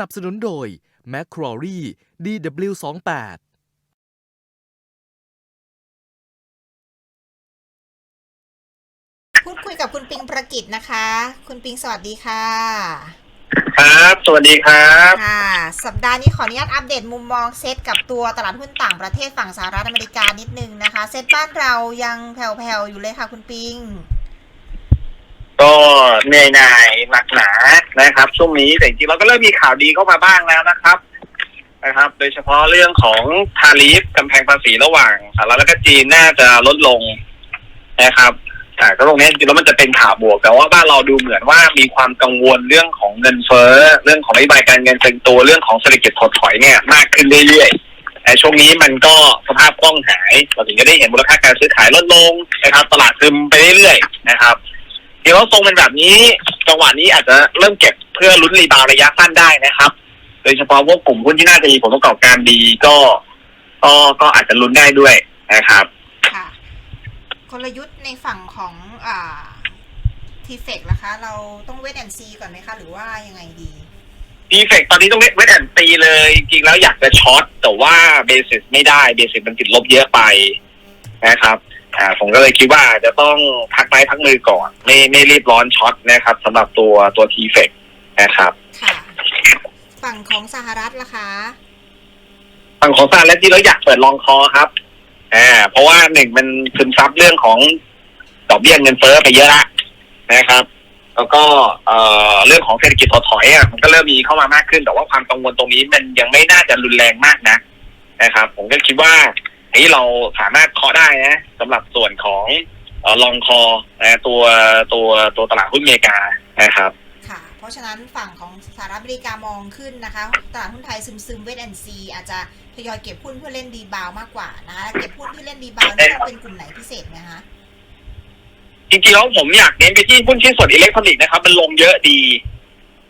นับสนุนโดย m c q u a r i e DW28 พูดคุยกับคุณปิงประกิตนะคะ คุณปิงสวัสดีค่ะ ครับ สวัสดีครับ ค่ะ สัปดาห์นี้ขออนุญาตอัปเดตมุมมองเซตกับตัวตลาดหุ้นต่างประเทศฝั่งสหรัฐอเมริกานิดนึงนะคะ เซตบ้านเรายังแผ่วๆอยู่เลยค่ะ คุณปิง ก็เหนื่อยหน่ายหนักหนา นะครับ ช่วงนี้แต่จริงๆเราก็เริ่มมีข่าวดีเข้ามาบ้างแล้วนะครับนะครับ โดยเฉพาะเรื่องของทาริฟกำแพงภาษีระหว่างสหรัฐและก็จีนน่าจะลดลงนะครับแต่ก็ตรงนี้จริงๆแล้วมันจะเป็นข่าวบวก แต่ว่าบ้านเราดูเหมือนว่ามีความกังวลเรื่องของเงินเฟ้อเรื่องของนโยบายการเงินเซ็งตัวเรื่องของเศรษฐกิจถดถอยเนี่ยมากขึ้นเรื่อยๆแต่ช่วงนี้มันก็สภาพคล่องหายเราถึงจะได้เห็นมูลค่าการซื้อขายลดลงนะครับ ตลาดซึมไปเรื่อยๆนะครับเดี๋ยวทรงเป็นแบบนี้ จังหวะนี้อาจจะเริ่มเก็บเพื่อลุ้นรีบาวด์ระยะสั้นได้นะครับ โดยเฉพาะพวกกลุ่มหุ้นที่น่าจะมีผลประกอบการดีก็ก็ก็อาจจะลุ้นได้ด้วยนะครับค่ะกลยุทธ์ในฝั่งของอ่าทีเฟกล่ะคะ เราต้องเวทแอนซีก่อนไหมคะ หรือว่ายังไงดีดีเฟกตอนนี้ต้องเวทแอนตีเลย จริงๆแล้วอยากจะช็อตแต่ว่าเบสิสไม่ได้เบสิสมันติดลบเยอะไปนะครับ อ่าผมก็เลยคิดว่าจะต้องพักไม้พักมือก่อน ไม่ไม่รีบร้อนช็อตนะครับสำหรับตัวตัวทีเฟกนะครับ ค่ะ ฝั่งของสหรัฐล่ะคะฝั่งของสหรัฐที่เราอยากเปิดลองคอครับอ่าเพราะว่าหนึ่งมันซึมซับเรื่องของดอกเบี้ยเงินเฟ้อไปเยอะละนะครับ แล้วก็เอ่อเรื่องของเศรษฐกิจถดถอยอะมันก็เริ่มมีเข้ามามากขึ้น แต่ว่าความกังวลตรงนี้มันยังไม่น่าจะรุนแรงมากนะนะครับ ผมก็คิดว่า ไอ้เราสามารถเคาะได้นะสำหรับส่วนของเอ่อลองคอนะตัวตัวตัวตลาดหุ้นอเมริกานะครับค่ะ เพราะฉะนั้นฝั่งของสหรัฐอเมริกามองขึ้นนะคะ ตลาดหุ้นไทยซึมซึมเวทแอนซีอาจจะทยอยเก็บหุ้นเพื่อเล่นดีบาวมากกว่านะคะเก็บหุ้นที่เล่นดีบาวนี่ต้องเป็นกลุ่มไหนพิเศษไหมคะจริงๆแล้วผมอยากเน้นไปที่หุ้นชิ้นส่วนอิเล็กทรอนิกส์นะครับ มันลงเยอะดี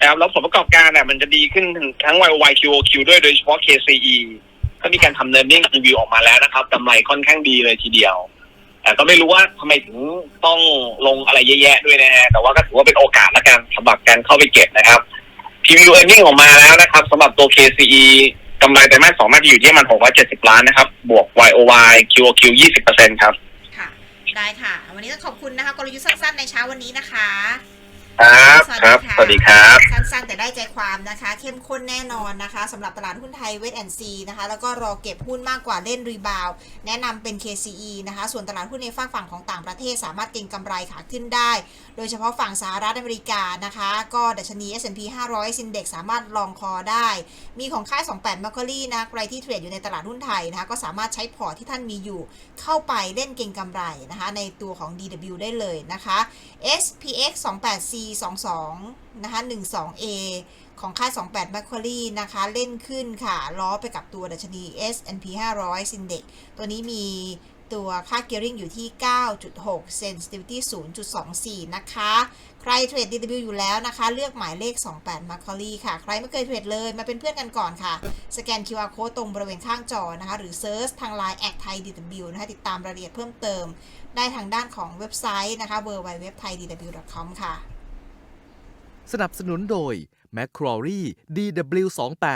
นะครับแล้วผลประกอบการเนี่ยมันจะดีขึ้นทั้ง YOY QOQ ด้วยโดยเฉพาะ KCE ก็มีการทำเนินนิ่งรีวิวออกมาแล้วนะครับกำไรค่อนข้างดีเลยทีเดียวแต่ก็ไม่รู้ว่าทำไมถึงต้องลงอะไรเยอะแยะด้วยนะฮะแต่ว่าก็ถือว่าเป็นโอกาสแล้วกันสำหรับการเข้าไปเก็บนะครับ PVU earning ออกมาแล้วนะครับสำหรับตัว KCE กำไรไตรมาสสองน่าจะอยู่ที่ประมัน670ล้านนะครับ บวก YOY QOQ 20%ครับ ค่ะ ได้ค่ะ วันนี้ต้องขอบคุณนะคะ กลยุทธ์สั้นๆในเช้าวันนี้นะคะ ครับครับ สวัสดีครับ สั้นๆแต่ได้ใจความนะคะ เข้มข้นแน่นอนนะคะสำหรับตลาดหุ้นไทยเวทแอนซีนะคะ แล้วก็รอเก็บหุ้นมากกว่าเล่นรีบาวด์แนะนำเป็น KCE นะคะ ส่วนตลาดหุ้นในฝั่งฝั่งของต่างประเทศสามารถเก็งกำไรขาขึ้นได้ โดยเฉพาะฝั่งสหรัฐอเมริกานะคะ ก็ดัชนี S&P 500ซินเด็กสามารถลองคอได้ มีของค่าย 28 m a c q u a r i e นะใครที่เทรดอยู่ในตลาดหุ้นไทยนะคะก็สามารถใช้พอร์ตที่ท่านมีอยู่ เข้าไปเล่นเก็งกำไรนะคะในตัวของ DW ได้เลยนะคะ SPX 28C 22 นะคะ 12A ของค่าย 28 m a c q u a r i e นะคะ เล่นขึ้นค่ะ ล้อไปกับตัวดัชนี S&P 500ซินเด็กตัวนี้มีตัวค่า gearing อยู่ที่ 9.6 sensitivity 0.24 นะคะ ใครเทรด DW อยู่แล้วนะคะ เลือกหมายเลข 28 m a c q u a r i e ค่ะ ใครไม่เคยเทรดเลย มาเป็นเพื่อนกันก่อนค่ะ สแกน QR code ตรงบริเวณข้างจอนะคะ หรือเซิร์ชทาง Line แอดไทย DW นะคะ ติดตามรายละเอียดเพิ่มเติม ได้ทางด้านของเว็บไซต์นะคะ www.thaidw.com ค่ะ สนับสนุนโดย m c q u a r i e DW28